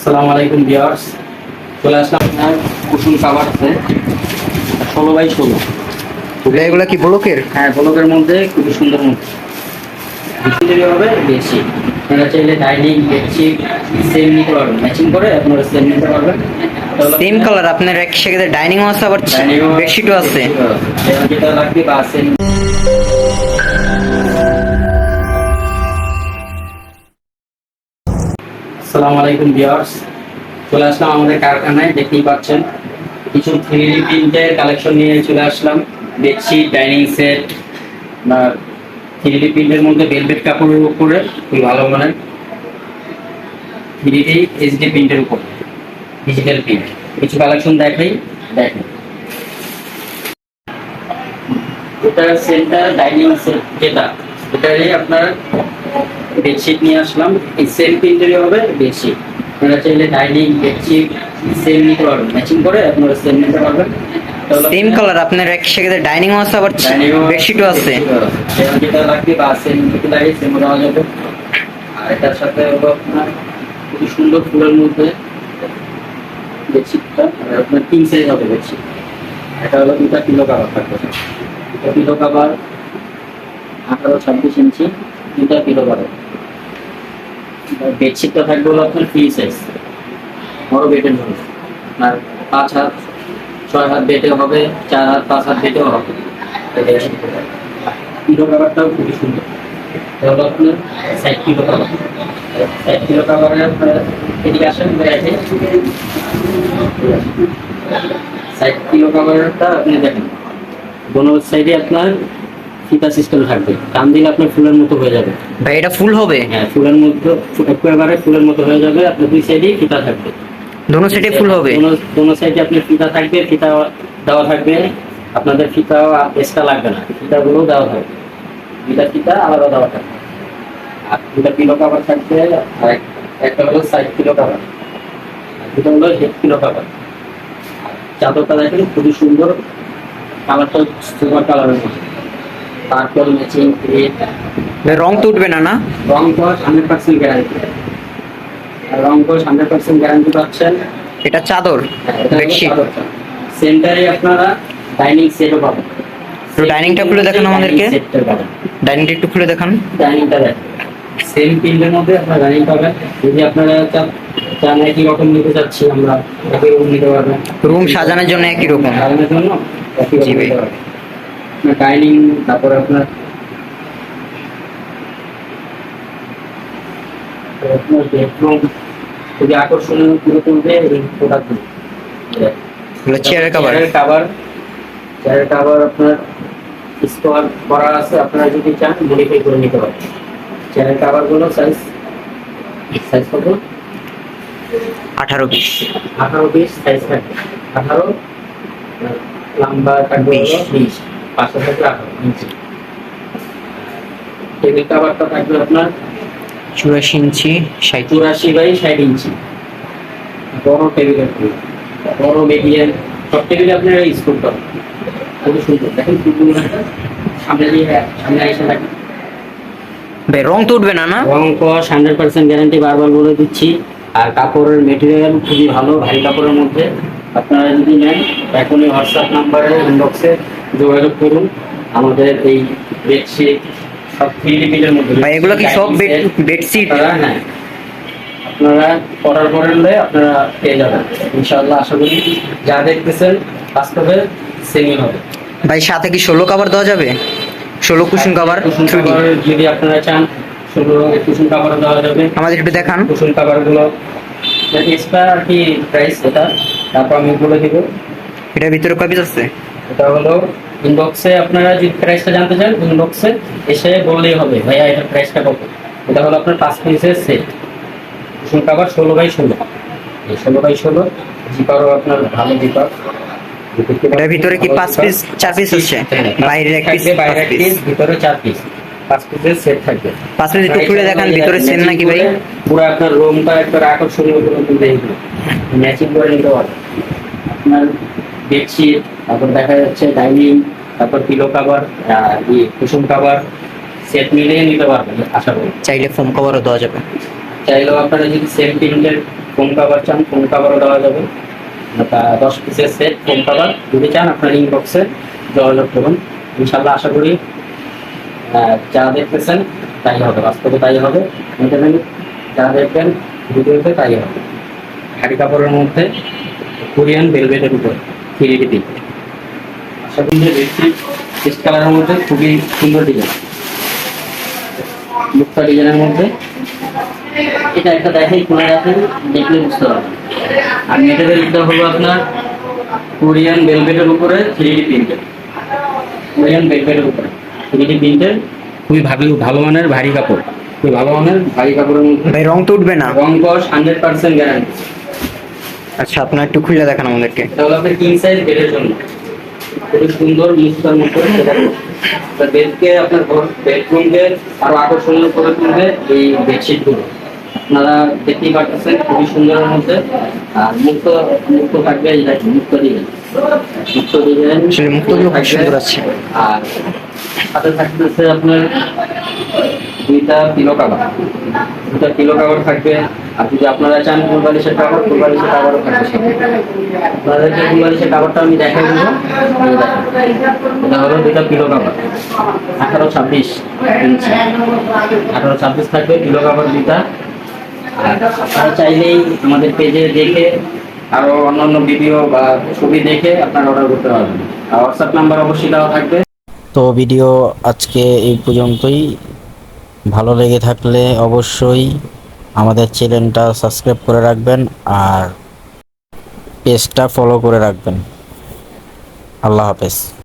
আসসালামু আলাইকুম ভিউয়ার্স। চলে আসলাম আপনার কুসুম কাবার ষোলো বাই ষোলো। এগুলা কি ব্লকের? হ্যাঁ ব্লকের মধ্যে খুবই সুন্দর মধ্যে। হবে বেশি আপনারা চাইলে ডাইনিং বেডশিট সেম নিতে পারবেন। ম্যাচিং করে আপনারা সেম নিতে পারবেন। সেম কালার আপনার এক সেক্ষেত্রে ডাইনিং আছে আবার বেডশিটও আছে। যেটা লাগবে বা সেম আসসালামু আলাইকুম ভিউয়ার্স। চলে আসলাম আমাদের কারখানায়, দেখতেই পাচ্ছেন। কিছু থ্রি প্রিন্টের কালেকশন নিয়ে চলে আসলাম। বেডশিট ডাইনিং সেট বা থ্রি প্রিন্টের মধ্যে ভেলভেট কাপড়ের উপরে, খুবই ভালো মানের থ্রি ডি এইচডি প্রিন্টের উপর ডিজিটাল প্রিন্ট কিছু কালেকশন দেখাই, দেখেন। এটা সেন্টার ডাইনিং সেট যেটা, এটারই আপনার বেডশিট নিয়ে আসলাম। এই সেম প্রিন্টেরই হবে বেডশিট। আপনারা চাইলে ডাইনিং বেডশিট সেম নিতে পারবেন ম্যাচিং করে আপনারা সেম নিতে পারবেন। সেম কালার আপনার এক সেক্ষেত্রে ডাইনিংও আছে আবার বেডশিটও আছে যেটা লাগবে বা সেম নিতে লাগে সেম দেওয়া যাবে। আর এটার সাথে হলো আপনার খুবই সুন্দর ফুলের মধ্যে বেডশিটটা আর আপনার তিন সাইজ হবে বেডশিট এটা হলো দুটা কিলো কাবার থাকবে। দুটা কিলো কাবার আঠারো ছাব্বিশ ইঞ্চি দুটা কিলো কাবার বেডশিটটা থাকবে হলো আপনার ফ্রি সাইজ বড় বেডের জন্য। আর পাঁচ হাত, ছয় হাত বেটে হবে, চার হাত, পাঁচ হাত বেটেও হবে। কিলো কাবারটাও খুবই সুন্দর। হলো আপনার ষাট কিলো কাবার ষাট কিলো কাবারের আপনার এদিকে আসেন বেড়াইতে ষাট কিলো কাবারটা আপনি দেখেন। দোনো সাইডে আপনার ফিতা সিস্টেম থাকবে। টান দিলে আপনার ফুলের মতো হয়ে যাবে। ভাই এটা ফুল হবে? হ্যাঁ ফুলের মধ্যে একেবারে ফুলের মতো হয়ে যাবে আপনার দুই সাইডেই ফিতা থাকবে। দোনো সাইডে ফুল হবে? দোনো- সাইডে আপনার ফিতা থাকবে ফিতা দেওয়া থাকবে। আপনাদের ফিতা এক্সট্রা লাগবে না ফিতাগুলো দেওয়া থাকবে। দুইটা ফিতা আলাদা দেওয়া থাকবে। আর দুটা কিলো কাভার থাকবে আর একটা হলো সাইড কিলো কাভার আর দুটো হলো হেড কিলো কাভার চাদরটা দেখেন খুবই সুন্দর। কালারটা সুপার কালারের মধ্যে। তারপর ম্যাচিং ভাই রং তো উঠবে না না? রং কস হান্ড্রেড পার্সেন্ট গ্যারান্টি রং কস হান্ড্রেড পার্সেন্ট গ্যারান্টি পাচ্ছেন। এটা চাদর বেডশিট। সেন্টারে আপনারা ডাইনিং সেটও পাবেন। তো ডাইনিংটা খুলে দেখান আমাদেরকে। ডাইনিংটা একটু খুলে দেখান। ডাইনিংটা দেখেন। সেম প্রিন্টের মধ্যে আপনারা ডাইনিং পাবেন। যদি আপনারা চান একই রকম নিতে চাচ্ছি আমরা একই রকম নিতে পারবেন। রুম সাজানোর জন্য একই রকম। সাজানোর জন্য একই রকম জি ভাই। নিতে পারবেন আপনার ডাইনিং তারপরে আপনার আপনার বেডরুম খুবই আকর্ষণীয় করে তুলবে এই প্রোডাক্টগুলো চেয়ারের কাভার চেয়ারের কাভার চেয়ারের কাভার আপনার স্টোর করা আছে আপনারা যদি চান মডিফাই করে নিতে পারেন। চেয়ারের কাভারগুলো সাইজ সাইজ কত? আঠারো আঠারো পিস সাইজ থাকবে। আঠারো লম্বা বিশ। বিশ পাঁচশো থাকবে আঠারো ইঞ্চি টেবিল কাভারটা থাকবে আপনার চুরাশি ইঞ্চি ষাট চুরাশি বাই ষাট ইঞ্চি। বড় টেবিলের বড় মিডিয়াম সব টেবিলে আপনারা ইউজ করতে হবে খুবই সুন্দর। দেখেন ফুলগুলো সামনে দিয়ে সামনে এসে থাকে। ভাই রং তো উঠবে না না? রং কস হান্ড্রেড পার্সেন্ট গ্যারান্টি বারবার বলে দিচ্ছি। আর কাপড়ের মেটেরিয়াল খুবই ভালো ভারী কাপড়ের মধ্যে। আপনারা যদি নেন এখনই হোয়াটসঅ্যাপ নাম্বারে ইনবক্সে যোগাযোগ করুন। আমাদের এই বেডশিট সব থ্রি ডিপিলের মধ্যে ভাই এগুলো কি সব বেড বেডশিট হ্যাঁ। আপনারা অর্ডার করে নিলে আপনারা পেয়ে যাবেন। ইনশাআল্লাহ আশা করি যা দেখতেছেন বাস্তবে সেমই হবে। ভাই সাথে কি ষোলো কাভার দেওয়া যাবে? ষোলো কুশন কাভার কুসুম কাভার যদি আপনারা চান শুধু কুসুম কাভার দেওয়া যাবে। আমাদের একটু দেখান। কুসুম কাভারগুলো এক্সট্রা আর কি প্রাইস এটা। তারপর আমি বলে দিব। এটার ভিতরে পিস আছে? এটা হলো ইনবক্সে আপনারা যদি প্রাইসটা জানতে চান ইনবক্সে এসে বললেই হবে ভাইয়া এটা প্রাইসটা কত? এটা হলো আপনার পাঁচ পিসের সেট কুসুম কাভার ষোলো বাই ষোলো। এই ষোলো বাই ষোলো জিপারও আপনার ভালো জিপার এটার ভিতরে কি পাঁচ পিস চার পিস আছে বাইরের এক পিস বাইরে পাঁচ এক পিস পিস ভিতরে চার পিস পাঁচ পিসের সেট থাকবে। পাঁচ পিস একটু খুলে দেখান ভিতরে সেম নাকি ভাই? পুরো আপনার রুমটা আকর্ষণীয় করে ম্যাচিং করে নিতে আপনার বেডশিট তারপর দেখা যাচ্ছে ডাইনিং তারপর pillow cover cushion cover set মিলিয়ে নিতে পারবেন আশা করি। চাইলে ফোম কভারও দেওয়া যাবে। চাইলেও আপনারা যদি সেম প্রিন্টের ফোন কাভার চান ফোন কাভারও দেওয়া যাবে। দশ পিসের সেট ফোন কাভার যদি চান আপনার ইনবক্সে যোগাযোগ করুন। ইনশাল্লাহ আশা করি যা দেখতেছেন তাই হবে। বাস্তবে তাই হবে। ইন্টারনেট যা দেখবেন ভিডিওতে তাই হবে। শাড়ি কাপড়ের মধ্যে কোরিয়ান ভেলভেটের উপর। থ্রি ডি আশা করি যে বেডশিট টেস্ট কালারের মধ্যে খুবই সুন্দর ডিজাইন মুক্তা ডিজাইনের মধ্যে। এটা একটা দেখাই খুলে রাখেন দেখলে বুঝতে পারবেন। আর মেটেরিয়ালটা হলো আপনার কোরিয়ান ভেলভেটের উপরে থ্রি ডি প্রিন্টেড কোরিয়ান ভেলভেটের উপরে থ্রি ডি প্রিন্টেড খুবই ভালো ভালো মানের ভারী কাপড়। খুবই ভালো মানের ভারী কাপড়ের মধ্যে ভাই রং তো উঠবে না। রং কস হান্ড্রেড পার্সেন্ট গ্যারান্টি আচ্ছা আপনার একটু খুলে দেখান আমাদেরকে। তাহলে হলো আপনার কিং সাইজ বেডের জন্য। খুবই সুন্দর মুস্তার মতো বেডকে আপনার ঘর বেডরুমকে আরও আকর্ষণীয় করে তুলবে এই বেডশিটগুলো আপনারা দেখতেই পাচ্ছেন খুবই সুন্দরের মধ্যে। আর মুক্ত মুক্ত থাকবে দেখেন মুক্ত ডিজাইন মুক্ত ডিজাইন মুক্তগুলো খুব সুন্দর আছে। আর সাথে থাকতেছে আপনার দুইটা কিলো কাবার দুইটা কিলো কাবার থাকবে। আর যদি আপনারা চান ফুলবালিশের কাবার ফুলবালিশের কাবারও থাকবে। আপনাদেরকে ফুলবালিশের কাবারটা আমি দেখাই দেবো। এটা হলো দুইটা কিলো কাবার আঠারো ছাব্বিশ ইঞ্চি আঠারো ছাব্বিশ থাকবে কিলো কাবার দুইটা। আপনারা চাইলেই আমাদের পেজে দেখে, আরও অন্যান্য ভিডিও বা ছবি দেখে আপনারা অর্ডার করতে পারবেন। আর হোয়াটসঅ্যাপ নাম্বার অবশ্যই দেওয়া থাকবে। তো ভিডিও আজকে এই পর্যন্তই। ভালো লেগে থাকলে অবশ্যই আমাদের চ্যানেলটা সাবস্ক্রাইব করে রাখবেন আর পেজটা ফলো করে রাখবেন। আল্লাহ হাফেজ।